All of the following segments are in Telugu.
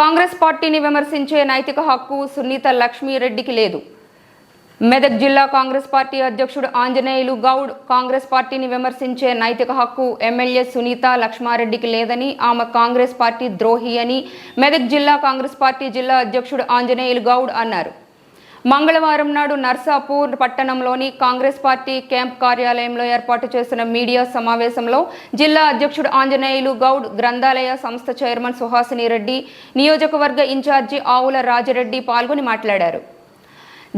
కాంగ్రెస్ పార్టీని విమర్శించే నైతిక హక్కు సునీత లక్ష్మీరెడ్డికి లేదు. మెదక్ జిల్లా కాంగ్రెస్ పార్టీ అధ్యక్షుడు ఆంజనేయులు గౌడ్ కాంగ్రెస్ పార్టీని విమర్శించే నైతిక హక్కు ఎమ్మెల్యే సునీత లక్ష్మారెడ్డికి లేదని ఆమె కాంగ్రెస్ పార్టీ ద్రోహి అని మెదక్ జిల్లా కాంగ్రెస్ పార్టీ జిల్లా అధ్యక్షుడు ఆంజనేయులు గౌడ్ అన్నారు. మంగళవారం నాడు నర్సాపూర్ పట్టణంలోని కాంగ్రెస్ పార్టీ క్యాంప్ కార్యాలయంలో ఏర్పాటు చేసిన మీడియా సమావేశంలో జిల్లా అధ్యక్షుడు ఆంజనేయులు గౌడ్ గ్రంథాలయ సంస్థ చైర్మన్ సుహాసిని రెడ్డి నియోజకవర్గ ఇన్ఛార్జి ఆవుల రాజరెడ్డి పాల్గొని మాట్లాడారు.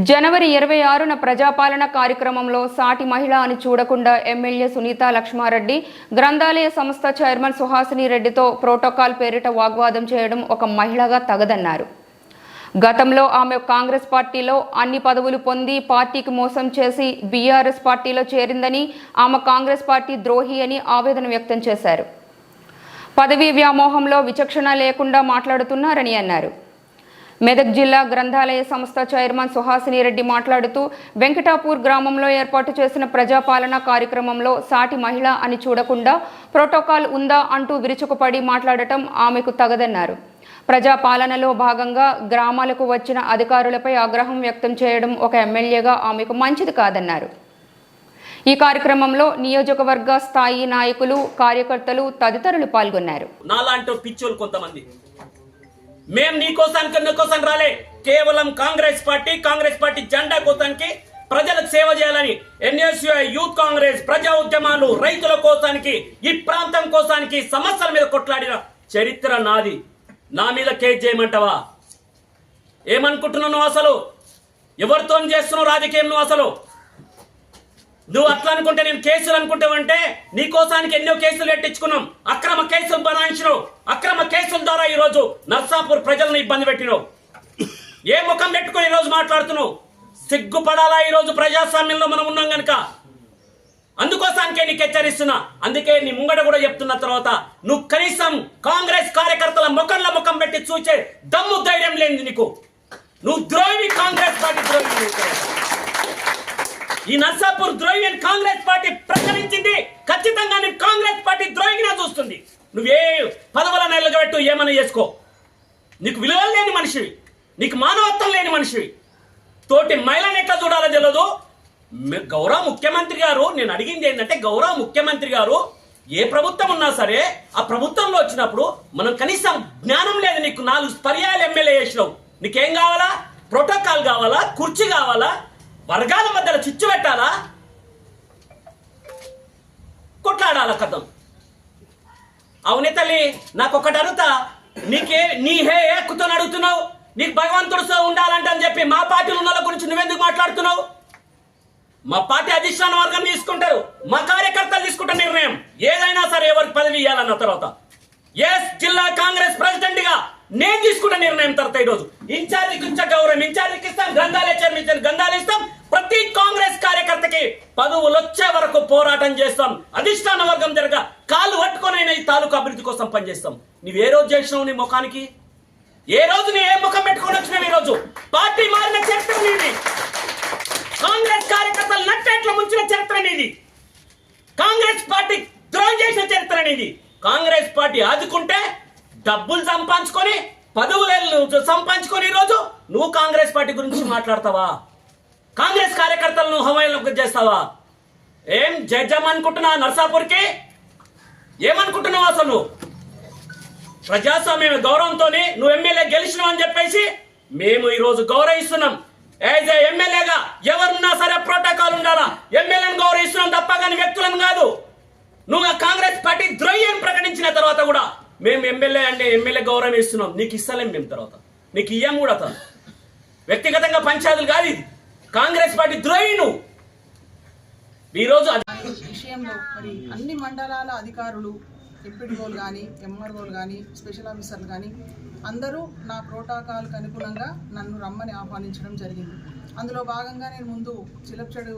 జనవరి ఇరవై ఆరున ప్రజాపాలన కార్యక్రమంలో సాటి మహిళ అని చూడకుండా ఎమ్మెల్యే సునీత లక్ష్మారెడ్డి గ్రంథాలయ సంస్థ చైర్మన్ సుహాసిని రెడ్డితో ప్రోటోకాల్ పేరిట వాగ్వాదం చేయడం ఒక మహిళగా తగదన్నారు. గతంలో ఆమె కాంగ్రెస్ పార్టీలో అన్ని పదవులు పొంది పార్టీకి మోసం చేసి బీఆర్ఎస్ పార్టీలో చేరిందని ఆమె కాంగ్రెస్ పార్టీ ద్రోహి అని ఆవేదన వ్యక్తం చేశారు. పదవీ వ్యామోహంలో విచక్షణ లేకుండా మాట్లాడుతున్నారని అన్నారు. మెదక్ జిల్లా గ్రంథాలయ సంస్థ చైర్మన్ సుహాసిని రెడ్డి మాట్లాడుతూ వెంకటాపూర్ గ్రామంలో ఏర్పాటు చేసిన ప్రజాపాలన కార్యక్రమంలో సాటి మహిళ అని చూడకుండా ప్రోటోకాల్ ఉందా అంటూ విరుచుకుపడి మాట్లాడటం ఆమెకు తగదన్నారు. ప్రజాపాలనలో భాగంగా గ్రామాలకు వచ్చిన అధికారులపై ఆగ్రహం వ్యక్తం చేయడం ఒక ఎమ్మెల్యేగా ఆమెకు మంచిది కాదన్నారు. ఈ కార్యక్రమంలో నియోజకవర్గ స్థాయి నాయకులు కార్యకర్తలు తదితరులు పాల్గొన్నారు. నాలాంటి పిచ్చోలు కొంతమంది. మేం నీ కోసానికి కోసం రాలే. కేవలం కాంగ్రెస్ పార్టీ కాంగ్రెస్ పార్టీ జెండా కోసానికి ప్రజలకు సేవ చేయాలని ఎన్ఎస్యుఐ యూత్ కాంగ్రెస్ ప్రజా ఉద్యమాలు రైతుల కోసానికి ఈ ప్రాంతం కోసానికి సమస్యల మీద కొట్లాడిన చరిత్ర నాది. నా మీద కేసు చేయమంటావా? ఏమనుకుంటున్నావు నువ్వు అసలు? ఎవరితో చేస్తున్నావు రాజకీయం నువ్వు అసలు? నువ్వు అట్లా అనుకుంటే నేను కేసులు అనుకుంటావంటే నీ కోసానికి ఎన్నో కేసులు పెట్టించుకున్నాం. అక్రమ కేసులు బనాయించినావు. అక్రమ కేసుల ద్వారా ఈరోజు నర్సాపూర్ ప్రజలను ఇబ్బంది పెట్టినావు. ఏ ముఖం పెట్టుకుని ఈరోజు మాట్లాడుతున్నావు? సిగ్గుపడాలా ఈరోజు ప్రజాస్వామ్యంలో మనం ఉన్నాం కనుక అందుకోసానికే నీకు హెచ్చరిస్తున్నా. అందుకే నీ ముంగడ కూడా చెప్తున్న తర్వాత నువ్వు కనీసం కాంగ్రెస్ కార్యకర్తల ముఖంలో ముఖం పెట్టి చూచే దమ్ము ధైర్యం లేని నీకు. నువ్వు ద్రోహి కాంగ్రెస్ పార్టీ ద్రోహి ఈ నర్సాపూర్ ద్రోహి అని కాంగ్రెస్ పార్టీ ప్రకటించింది ఖచ్చితంగా నేను కాంగ్రెస్ పార్టీ ద్రోహిగా చూస్తుంది. నువ్వే పదవుల నెలలుగా పెట్టు ఏమైనా చేసుకో. నీకు విలువలు లేని మనిషివి. నీకు మానవత్వం లేని మనిషివి. తోటి మహిళను ఎట్లా చూడాలో తెలియదు గౌరవ ముఖ్యమంత్రి గారు నేను అడిగింది ఏంటంటే గౌరవ ముఖ్యమంత్రి గారు ఏ ప్రభుత్వం ఉన్నా సరే ఆ ప్రభుత్వంలో వచ్చినప్పుడు మనం కనీసం జ్ఞానం లేదు నీకు నాలుగు పర్యాయాలు ఎమ్మెల్యే చేసినావు. నీకేం కావాలా? ప్రోటోకాల్ కావాలా? కుర్చీ కావాలా? వర్గాల మధ్యలో చిచ్చు పెట్టాలా? కొట్లాడాలా కథం. అవునే తల్లి నాకు ఒకటి అడుగుతా. నీకే నీ హే ఎక్కుతో అడుగుతున్నావు నీకు భగవంతుడితో ఉండాలంట అని చెప్పి మా పార్టీలు ఉన్న గురించి నువ్వెందుకు మాట్లాడుతున్నావు? మా పార్టీ అధిష్టాన వర్గం తీసుకుంటారు మా కార్యకర్తలు తీసుకుంటారు నిర్ణయం. ఏదైనా సరే ఎవరికి పదవి ఇవ్వాలన్న తర్వాత. ఎస్ జిల్లా కాంగ్రెస్ ప్రెసిడెంట్గా నేను తీసుకున్న నిర్ణయం తర్వాత ఈరోజు. ఇన్ఛార్జికి ఇచ్చే గౌరవం ఇన్ఛార్జికి ఇస్తాం గ్రంథాలయ చర్మించిన గ్రంథాలు ఇస్తాం. ప్రతి కాంగ్రెస్ కార్యకర్తకి పదవులు వచ్చే వరకు పోరాటం చేస్తాం. అధిష్టాన వర్గం జరగ కాళ్ళు పట్టుకొనైనా ఈ తాలూకు అభివృద్ధి కోసం పనిచేస్తాం. నువ్వు ఏ రోజు చేసినావు నీ ముఖానికి? ఏ రోజు నీ ఏ ముఖం పెట్టుకొని వచ్చినావు ఈ రోజు పార్టీ మారిన చరిత్ర నీది కాంగ్రెస్ కార్యకర్తలు నట్టేట్ల ముంచిన చరిత్ర నీది కాంగ్రెస్ పార్టీ ద్రోహం చేసిన చరిత్ర నీది కాంగ్రెస్ పార్టీ ఆదుకుంటే డబ్బులు సంపాదించుకొని పదవులు సంపాదించుకొని ఈరోజు నువ్వు కాంగ్రెస్ పార్టీ గురించి మాట్లాడతావా? కాంగ్రెస్ కార్యకర్తలను హవాయిలకు చేస్తావా? ఏం జడ్జం అనుకుంటున్నా నర్సాపూర్కి? ఏమనుకుంటున్నావు అసలు? నువ్వు ప్రజాస్వామ్యం గౌరవంతో నువ్వు ఎమ్మెల్యే గెలిచినావు అని చెప్పేసి మేము ఈరోజు గౌరవిస్తున్నాం. యాజ్ ఏ ఎమ్మెల్యేగా ఎవరున్నా సరే ప్రోటోకాల్ ఉండాలా? ఎమ్మెల్యేని గౌరవిస్తున్నాం తప్ప కానీ వ్యక్తులను కాదు. నువ్వు కాంగ్రెస్ పార్టీ ద్రోహి అని ప్రకటించిన తర్వాత కూడా మేము ఎమ్మెల్యే అంటే ఎమ్మెల్యే గౌరవం ఇస్తున్నాం. నీకు ఇస్తలేం మేము తర్వాత. నీకు ఇయ్యం కూడా తను. వ్యక్తిగతంగా పంచాయతీలు కాదు ఇది. కాంగ్రెస్ పార్టీ ద్రోహి నువ్వు ఈరోజు విషయంలో మరి అన్ని మండలాల అధికారులు ఎంపీడీఓలు కానీ ఎంఆర్ఓలు కానీ స్పెషల్ ఆఫీసర్లు కానీ అందరూ నా ప్రోటోకాల్కి అనుగుణంగా నన్ను రమ్మని ఆహ్వానించడం జరిగింది. అందులో భాగంగా నేను ముందు చిలప్చడు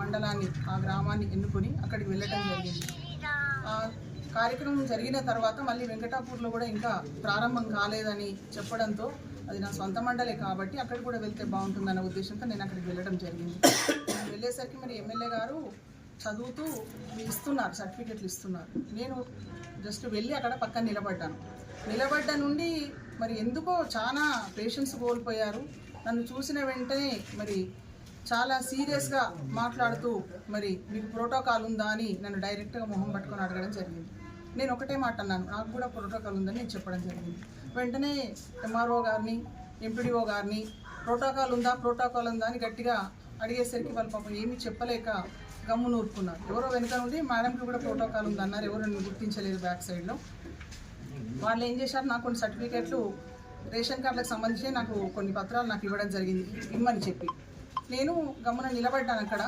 మండలాన్ని ఆ గ్రామాన్ని ఎన్నుకొని అక్కడికి వెళ్ళటం జరిగింది. కార్యక్రమం జరిగిన తర్వాత మళ్ళీ వెంకటాపూర్లో కూడా ఇంకా ప్రారంభం కాలేదని చెప్పడంతో అది నా సొంత మండలే కాబట్టి అక్కడ కూడా వెళ్తే బాగుంటుందన్న ఉద్దేశంతో నేను అక్కడికి వెళ్ళడం జరిగింది. నేను వెళ్ళేసరికి మరి ఎమ్మెల్యే గారు చదువుతూ ఇస్తున్నారు సర్టిఫికెట్లు ఇస్తున్నారు. నేను జస్ట్ వెళ్ళి అక్కడ పక్కన నిలబడ్డాను. నిలబడ్డ నుండి మరి ఎందుకో చాలా పేషెన్స్ కోల్పోయారు. నన్ను చూసిన వెంటనే మరి చాలా సీరియస్గా మాట్లాడుతూ మరి మీకు ప్రోటోకాల్ ఉందా? అని నన్ను డైరెక్ట్గా మొహం పట్టుకొని అడగడం జరిగింది. నేను ఒకటే మాట అన్నాను నాకు కూడా ప్రోటోకాల్ ఉందని నేను చెప్పడం జరిగింది. వెంటనే ఎంఆర్ఓ గారిని ఎంపీడీఓ గారిని ప్రోటోకాల్ ఉందా? ప్రోటోకాల్ ఉందా? అని గట్టిగా అడిగేసరికి వాళ్ళు పాపం ఏమీ చెప్పలేక గమ్ము నూరుకున్నారు ఎవరో వెనక నుండి మేడంకి కూడా ప్రోటోకాల్ ఉంది? అన్నారు. ఎవరు నన్ను గుర్తించలేదు బ్యాక్ సైడ్లో. వాళ్ళు ఏం చేశారు? నాకు కొన్ని సర్టిఫికేట్లు రేషన్ కార్డులకు సంబంధించి నాకు కొన్ని పత్రాలు నాకు ఇవ్వడం జరిగింది. ఇమ్మని చెప్పి. నేను గమ్మున నిలబడ్డాను అక్కడ.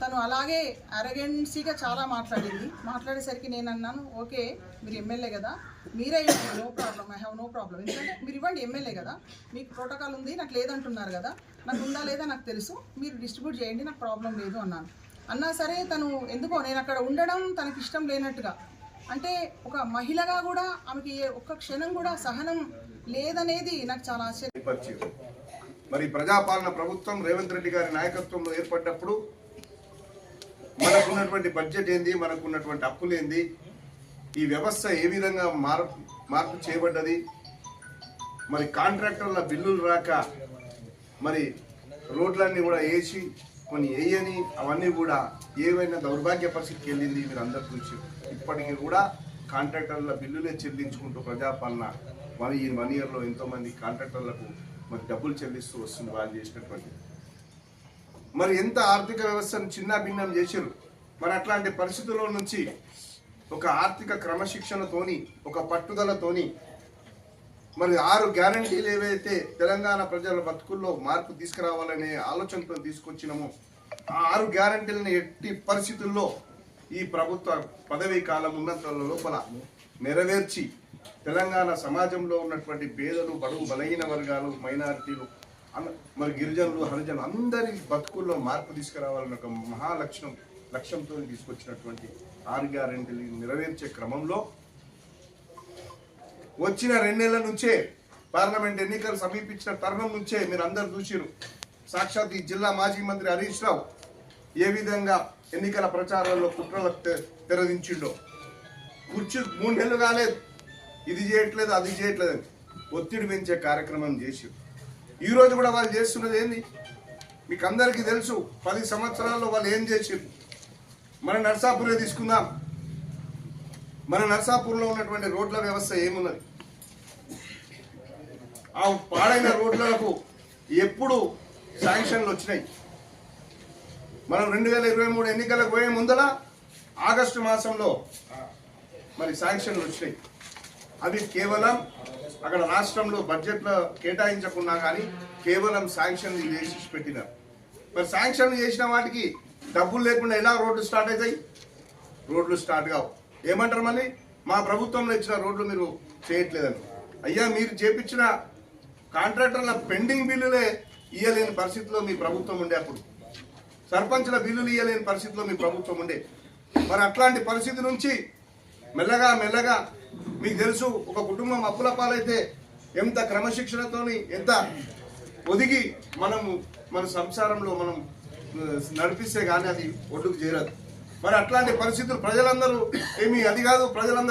తను అలాగే అరగెన్సీగా చాలా మాట్లాడింది. మాట్లాడేసరికి నేను అన్నాను ఓకే మీరు ఎమ్మెల్యే కదా. మీరే no problem I have no problem ఎందుకంటే మీరు ఇవ్వండి ఎమ్మెల్యే కదా. మీకు ప్రోటోకాల్ ఉంది నాకు లేదంటున్నారు కదా. నాకు ఉందా లేదా నాకు తెలుసు. మీరు డిస్ట్రిబ్యూట్ చేయండి నాకు ప్రాబ్లం లేదు అన్నాను. అన్నా సరే తను ఎందుకో నేను అక్కడ ఉండడం తనకి ఇష్టం లేనట్టుగా. అంటే ఒక మహిళగా కూడా ఆమెకి ఒక్క క్షణం కూడా సహనం లేదనేది నాకు చాలా ఆశ్చర్యం. మరి ప్రజాపాలన ప్రభుత్వం రేవంత్ రెడ్డి గారి నాయకత్వంలో ఏర్పడ్డప్పుడు మనకున్నటువంటి బడ్జెట్ ఏంది మనకున్నటువంటి అప్పులు ఏంది ఈ వ్యవస్థ ఏ విధంగా మార్పు మార్పు చేయబడ్డది మరి కాంట్రాక్టర్ల బిల్లులు రాక మరి రోడ్లన్నీ కూడా వేసి కొన్ని వేయని అవన్నీ కూడా ఏవైనా దౌర్భాగ్య పరిస్థితికి వెళ్ళింది మీరు అందరి చూసి ఇప్పటికీ కూడా కాంట్రాక్టర్ల బిల్లులే చెల్లించుకుంటూ ప్రజాపాలన మరి ఈ వన్ ఇయర్లో ఎంతోమంది కాంట్రాక్టర్లకు మరి డబ్బులు చెల్లిస్తూ వస్తుంది వాళ్ళు చేసినటువంటి. మరి ఎంత ఆర్థిక వ్యవస్థను చిన్న భిన్నం చేశారు? మరి అట్లాంటి పరిస్థితుల్లో నుంచి ఒక ఆర్థిక క్రమశిక్షణతోని ఒక పట్టుదలతోని మరి ఆరు గ్యారంటీలు ఏవైతే తెలంగాణ ప్రజల బతుకుల్లో మార్పు తీసుకురావాలనే ఆలోచనతో తీసుకొచ్చినామో ఆ ఆరు గ్యారంటీలను ఎట్టి పరిస్థితుల్లో ఈ ప్రభుత్వ పదవీ కాలం ఉన్నంత లోపల నెరవేర్చి తెలంగాణ సమాజంలో ఉన్నటువంటి పేదలు బడుగు బలహీన వర్గాలు మైనారిటీలు మరి గిరిజనులు హరిజనులు అందరి బతుకుల్లో మార్పు తీసుకురావాలని ఒక మహాలక్ష్యం లక్ష్యంతో తీసుకొచ్చినటువంటి ఆరు గ్యారంటీలు నెరవేర్చే క్రమంలో వచ్చిన రెండేళ్ళ నుంచే పార్లమెంట్ ఎన్నికలు సమీపించిన తరుణం నుంచే మీరు అందరు చూసిరు సాక్షాత్ ఈ జిల్లా మాజీ మంత్రి హరీష్ రావు ఏ విధంగా ఎన్నికల ప్రచారంలో కుట్రలకు తె- తెరదించిండో. కుర్చీ మూడు నెలలు కాలేదు. ఇది చేయట్లేదు అది చేయట్లేదు అని ఒత్తిడి పెంచే కార్యక్రమం చేసి ఈరోజు కూడా వాళ్ళు చేస్తున్నది ఏంది? మీకు అందరికీ తెలుసు పది సంవత్సరాల్లో వాళ్ళు ఏం చేసారు? మన నర్సాపురే తీసుకుందాం. మన నర్సాపూర్లో ఉన్నటువంటి రోడ్ల వ్యవస్థ ఏమున్నది? ఆ పాడైన రోడ్లకు ఎప్పుడు శాంక్షన్లు వచ్చినాయి? మనం రెండు వేల ఇరవై మూడు ఎన్నికలకు పోయే ముందల ఆగస్టు మాసంలో మరి శాంక్షన్లు వచ్చినాయి. అది కేవలం అక్కడ రాష్ట్రంలో బడ్జెట్లో కేటాయించకున్నా కానీ కేవలం శాంక్షన్ చేసి పెట్టినారు. మరి శాంక్షన్లు చేసిన వాటికి డబ్బులు లేకుండా ఎలా రోడ్లు స్టార్ట్ అవుతాయి? రోడ్లు స్టార్ట్ కావు. ఏమంటారు మళ్ళీ? మా ప్రభుత్వంలో ఇచ్చిన రోడ్లు మీరు చేయట్లేదని. అయ్యా మీరు చేపించిన కాంట్రాక్టర్ల పెండింగ్ బిల్లులే ఇయ్యలేని పరిస్థితిలో మీ ప్రభుత్వం ఉండే అప్పుడు. సర్పంచ్ల బిల్లులు ఇయ్యలేని పరిస్థితిలో మీ ప్రభుత్వం ఉండే. మరి అట్లాంటి పరిస్థితి నుంచి మెల్లగా మెల్లగా మీకు తెలుసు ఒక కుటుంబం అప్పుల పాలైతే ఎంత క్రమశిక్షణతోని ఎంత ఒదిగి మనము మన సంసారంలో మనం నడిపిస్తే కానీ అది ఒడ్డుకు చేరదు. మరి అట్లాంటి పరిస్థితులు ప్రజలందరూ ఏమి అది కాదు ప్రజలందరూ